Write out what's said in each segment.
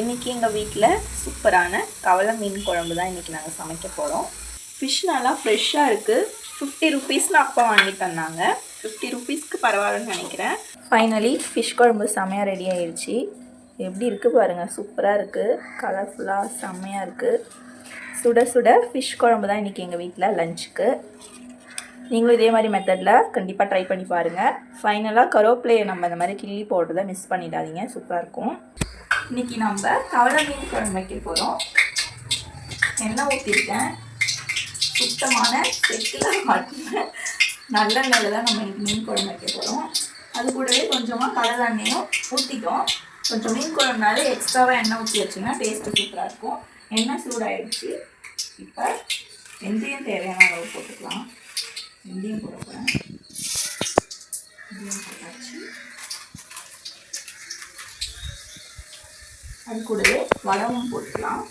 இன்றைக்கி எங்கள் வீட்டில் சூப்பரான கவலை மீன் குழம்பு தான் இன்றைக்கி நாங்கள் சமைக்க போகிறோம் ஃபிஷ் நல்லா ஃப்ரெஷ்ஷாக இருக்குது ஃபிஃப்டி ருபீஸ்னு அப்பா வாங்கி தந்தாங்க. ஃபிஃப்டி ருபீஸ்க்கு பரவாயில்லன்னு நினைக்கிறேன். ஃபைனலி ஃபிஷ் குழம்பு செம்மையாக ரெடி ஆயிடுச்சு எப்படி இருக்குது பாருங்கள் சூப்பராக இருக்குது கலர்ஃபுல்லாக செம்மையாக இருக்குது சுட சுட ஃபிஷ் குழம்பு தான் இன்றைக்கி எங்கள் வீட்டில் லஞ்சுக்கு நீங்களும் இதே மாதிரி மெத்தடில் கண்டிப்பாக ட்ரை பண்ணி பாருங்கள் ஃபைனலாக கருவேப்பிலையை நம்ம இந்த மாதிரி கிள்ளி போடுறத மிஸ் பண்ணிடாதீங்க. சூப்பராக இருக்கும். இன்றைக்கி நம்ம கவலை மீன் குழம்பு வைக்க போகிறோம் எண்ணெய் ஊற்றிருக்கேன் சுத்தமான செட்டில் நல்ல நிலையில் தான் நம்ம இன்னைக்கு மீன் குழம்பு வைக்க போகிறோம் அது கூடவே கொஞ்சமாக கடலை எண்ணெயும் ஊற்றிட்டோம் கொஞ்சம் மீன் குழம்புனாலே எக்ஸ்ட்ராவாக எண்ணெய் ஊற்றி வச்சிங்கன்னா டேஸ்ட்டு சூப்பராக இருக்கும். எண்ணெய் சூடாகிடுச்சு இப்போ வெந்தயம் தேவையான அளவு போட்டுக்கலாம். வெந்தயம் போட போகிறேன் வடவும் போட்டுக்கலாம்.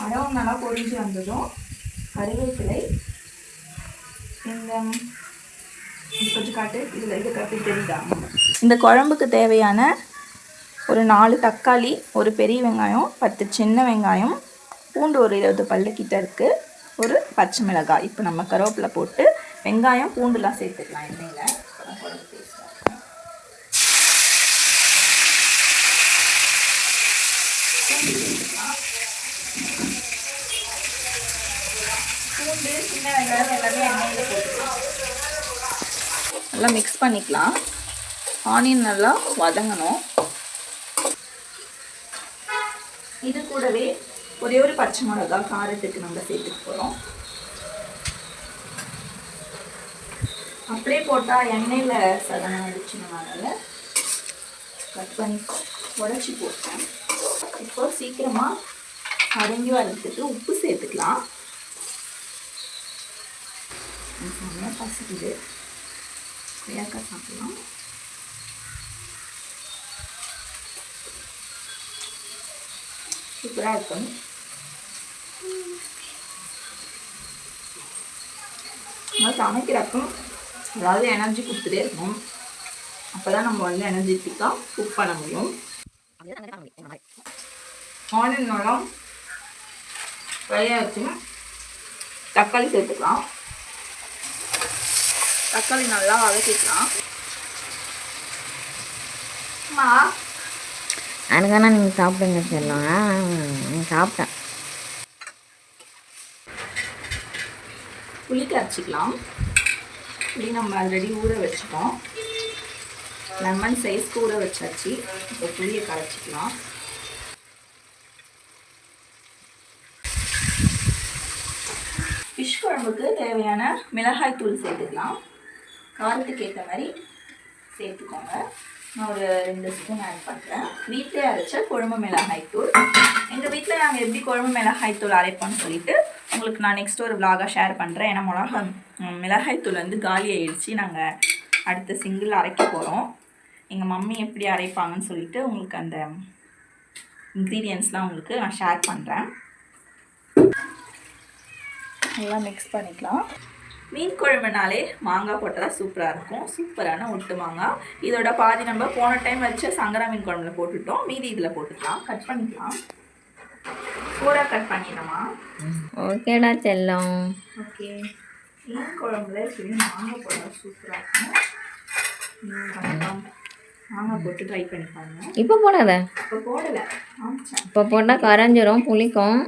வடவும் நல்லா பொறிஞ்சு வந்ததும் கருவேப்பிலை இந்த இது கொஞ்சம் காட்டு. இதில் இது கட்டி தெரியுதா இந்த குழம்புக்கு தேவையான ஒரு நாலு தக்காளி ஒரு பெரிய வெங்காயம் பத்து சின்ன வெங்காயம் பூண்டு ஒரு இருபது பல்லு கிட்ட இருக்குது ஒரு பச்சை மிளகாய். இப்போ நம்ம கருவேப்பிலை போட்டு வெங்காயம் பூண்டுலாம் சேர்த்துக்கலாம் எண்ணெயில் அப்பதான் குழம்பு டேஸ்ட்டாக இருக்கும் பூண்டு சேர்த்துக்கலாம் பூண்டு சின்ன வெங்காயம் எல்லாமே எண்ணெயில் போட்டுக்கலாம். நல்லா மிக்ஸ் பண்ணிக்கலாம். ஆனியன் நல்லா வதங்கணும். இது கூடவே ஒரே ஒரு பச்சை மிளகா காரத்துக்கு நம்ம சேர்த்துக்க போகிறோம் அப்படியே போட்டால் எண்ணெயில் சதனம் அடிச்சுனால கட் பண்ணி உடச்சி போட்டேன். இப்போ சீக்கிரமாக அடங்கி வரதுக்கு உப்பு சேர்த்துக்கலாம். நல்லா பசிக்குது. கொய்யாக்காய் சாப்பிடலாம். சூப்பராக இருக்கும். நம்ம சமைக்கிறப்போ அதாவது எனர்ஜி கொடுத்துட்டே இருக்கும். அப்போ தான் நம்ம வந்து எனர்ஜெட்டிக்காக குக் பண்ண முடியும். ஆனியன் நல்லா ஃப்ரையாக வச்சு தக்காளி சேர்த்துக்கலாம். தக்காளி நல்லா வதக்கிக்கலாம். அதுக்கான நீங்கள் சாப்பிடுங்க செல்லம். நான் சாப்பிட்டேன். புளி கரைச்சிக்கலாம். புளி நம்ம ஆல்ரெடி ஊற வச்சுட்டோம். லெமன் சைஸ்க்கு ஊற வச்சாச்சு. இப்போ புளியை கரைச்சிக்கலாம். ஃபிஷ் குழம்புக்கு தேவையான மிளகாய் தூள் சேர்த்துக்கலாம். காரத்துக்கு ஏற்ற மாதிரி சேர்த்துக்கோங்க. நான் ஒரு ரெண்டு ஸ்பூன் ஆட் பண்ணுறேன் வீட்டிலே அரைச்ச குழம்பு மிளகாய் தூள். எங்கள் வீட்டில் நாங்கள் எப்படி குழம்பு மிளகாய் தூள் அரைப்போம்னு சொல்லிட்டு உங்களுக்கு நான் நெக்ஸ்ட் ஒரு விலாகாக ஷேர் பண்ணுறேன் ஏன்னா மிளகா மிளகாய் தூள் வந்து காலி ஆயிடுச்சு. நாங்கள் அடுத்த சிங்கிள் அரைக்க போகிறோம் எங்கள் மம்மி எப்படி அரைப்பாங்கன்னு சொல்லிட்டு உங்களுக்கு அந்த இன்க்ரீடியன்ஸ்லாம் உங்களுக்கு நான் ஷேர் பண்ணுறேன் நல்லா மிக்ஸ் பண்ணிக்கலாம். மீன் குழம்புனாலே மாங்காய் போட்டால் சூப்பராக இருக்கும். சூப்பரான ஒட்டு மாங்காய். இதோட பாதி நம்ம போன டைம் வச்ச சங்கரா மீன் குழம்புல போட்டுட்டோம். மீதி இதில் போட்டுக்கலாம். கட் பண்ணிக்கலாம். ஃபோராக கட் பண்ணிடலாமா ஓகேடா செல்லம். ஓகே. மீன் குழம்புல இப்படி மாங்காய் போட்டால் சூப்பராக இருக்கும். மாங்காய் போட்டு ட்ரை பண்ணி பாருங்க. இப்போ போடாத. இப்போ போடலை. இப்போ போட்டால் கரைஞ்சிரும் புளிக்கும்.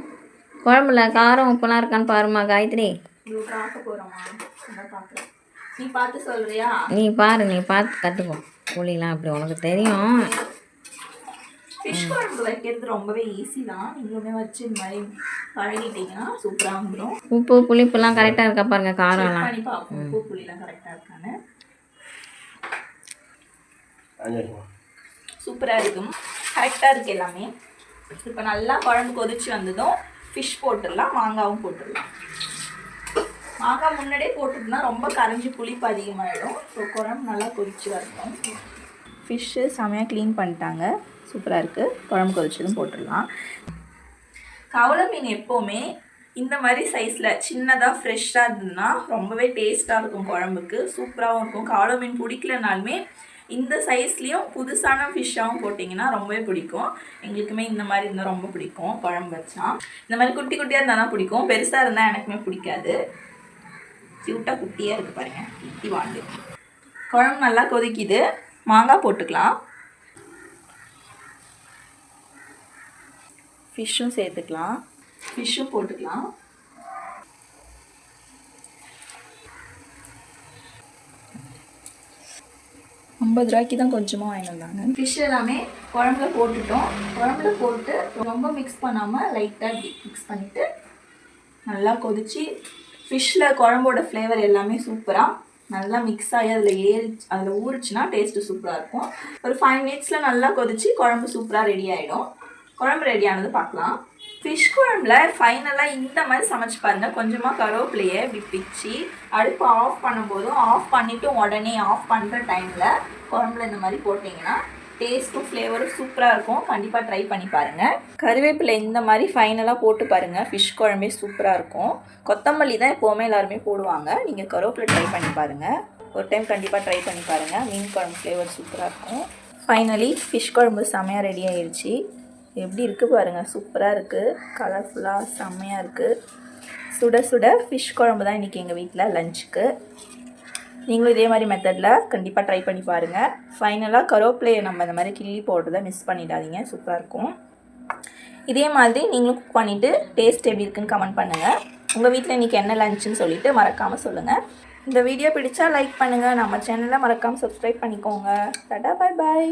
குழம்புல காரம் உப்புலாம் இருக்கான்னு பாருமா காயத்ரி. இவ்வளோ பார்க்க போகிறோமா அதான் பார்க்குறேன். நீ பார்த்து சொல்கிறியா நீ பாரு நீ பார்த்து கற்றுக்கோ புளிலாம் அப்படி உனக்கு தெரியும். ஃபிஷ் குழம்பு வைக்கிறது ரொம்பவே ஈஸி தான். நீங்களுமே வச்சு இந்த மாதிரி பழகிட்டீங்கன்னா சூப்பராக வந்துடும் உப்பு புளிப்புலாம் கரெக்டாக இருக்கா பாருங்க காரம்லாம். பண்ணி பார்ப்போம். உப்பு புளிலாம் கரெக்டாக இருக்கான்னு. சூப்பராக இருக்கும். கரெக்டாக இருக்கு எல்லாமே. இப்போ நல்லா குழம்பு கொதிச்சு வந்ததும் ஃபிஷ் போட்டுடலாம் மாங்காவும் போட்டுடலாம். மாங்காய் முன்னாடியே போட்டுட்டுனா ரொம்ப கரைஞ்சி புளிப்பு அதிகமாகிடும் ஸோ குழம்பு நல்லா கொதிச்சு வரணும் ஃபிஷ்ஷு செமையாக க்ளீன் பண்ணிட்டாங்க. சூப்பராக இருக்குது குழம்பு கொதிச்சதும் போட்டுடலாம். கவலை மீன் எப்போவுமே இந்த மாதிரி சைஸில் சின்னதாக ஃப்ரெஷ்ஷாக இருந்ததுன்னா ரொம்பவே டேஸ்ட்டாக இருக்கும் குழம்புக்கு. சூப்பராகவும் இருக்கும். கவலை மீன் பிடிக்கலனாலுமே இந்த சைஸ்லேயும் புதுசான ஃபிஷ்ஷாகவும் போட்டிங்கன்னா ரொம்பவே பிடிக்கும். எங்களுக்குமே இந்த மாதிரி இருந்தால் ரொம்ப பிடிக்கும் குழம்பு வச்சா. இந்த மாதிரி குட்டி குட்டியாக இருந்தால் தான் பிடிக்கும். பெருசாக இருந்தால் எனக்குமே பிடிக்காது. க்யூட்டாக குட்டியாக இருக்குது பாருங்கள் குட்டி வாண்டு. குழம்பு நல்லா கொதிக்குது. மாங்காய் போட்டுக்கலாம். ஃபிஷ்ஷும் சேர்த்துக்கலாம். ஃபிஷ்ஷும் போட்டுக்கலாம். ஐம்பது ரூபாய்க்கு தான் கொஞ்சமாக வாங்கிட்டு வந்தாங்க. ஃபிஷ் எல்லாமே குழம்புல போட்டுட்டோம். குழம்புல போட்டு ரொம்ப மிக்ஸ் பண்ணாமல் லைட்டாக மிக்ஸ் பண்ணிவிட்டு நல்லா கொதிச்சு ஃபிஷ்ஷில் குழம்போட ஃப்ளேவர் எல்லாமே சூப்பராக நல்லா மிக்ஸ் ஆகி அதில் ஏறி அதில் ஊறிச்சுன்னா டேஸ்ட்டு சூப்பராக இருக்கும். ஒரு ஃபைவ் மினிட்ஸில் நல்லா கொதிச்சு குழம்பு சூப்பராக ரெடி ஆகிடும் குழம்பு ரெடி ஆனது பார்க்கலாம். ஃபிஷ் குழம்புல ஃபைனலாக இந்த மாதிரி சமைச்சு பாருங்கள் கொஞ்சமாக கருவேப்பிலையை இப்படி பிச்சு அடுப்பு ஆஃப் பண்ணும்போதும் ஆஃப் பண்ணிவிட்டு உடனே ஆஃப் பண்ணுற டைமில் குழம்புல இந்த மாதிரி போட்டிங்கன்னா டேஸ்ட்டும் ஃப்ளேவரும் சூப்பராக இருக்கும். கண்டிப்பாக ட்ரை பண்ணி பாருங்கள் கருவேப்பிலை இந்த மாதிரி ஃபைனலாக போட்டு பாருங்கள் ஃபிஷ் குழம்பே சூப்பராக இருக்கும். கொத்தமல்லி தான் எப்போவுமே எல்லாருமே போடுவாங்க. நீங்கள் கருவேப்பிலை ட்ரை பண்ணி பாருங்கள் ஒரு டைம் கண்டிப்பாக ட்ரை பண்ணி பாருங்கள் மீன் குழம்பு ஃப்ளேவர் சூப்பராக இருக்கும். ஃபைனலி ஃபிஷ் குழம்பு செம்மையாக ரெடி ஆயிடுச்சு எப்படி இருக்குது பாருங்கள் சூப்பராக இருக்குது கலர்ஃபுல்லாக செம்மையாக இருக்குது சுட சுட ஃபிஷ் குழம்பு தான் இன்றைக்கி எங்கள் வீட்டில் லஞ்சுக்கு நீங்களும் இதே மாதிரி மெத்தடில் கண்டிப்பாக ட்ரை பண்ணி பாருங்கள் ஃபைனலாக கருவேப்பிலையை நம்ம இந்த மாதிரி கிள்ளி போடுறத மிஸ் பண்ணிடாதீங்க. சூப்பராக இருக்கும். இதே மாதிரி நீங்களும் குக் பண்ணிவிட்டு டேஸ்ட் எப்படி இருக்குன்னு கமெண்ட் பண்ணுங்கள் உங்கள் வீட்டில் இன்றைக்கி என்ன லஞ்சுன்னு சொல்லிவிட்டு மறக்காமல் சொல்லுங்கள் இந்த வீடியோ பிடிச்சா லைக் பண்ணுங்கள் நம்ம சேனலை மறக்காமல் சப்ஸ்கிரைப் பண்ணிக்கோங்க. டாடா பாய் பாய்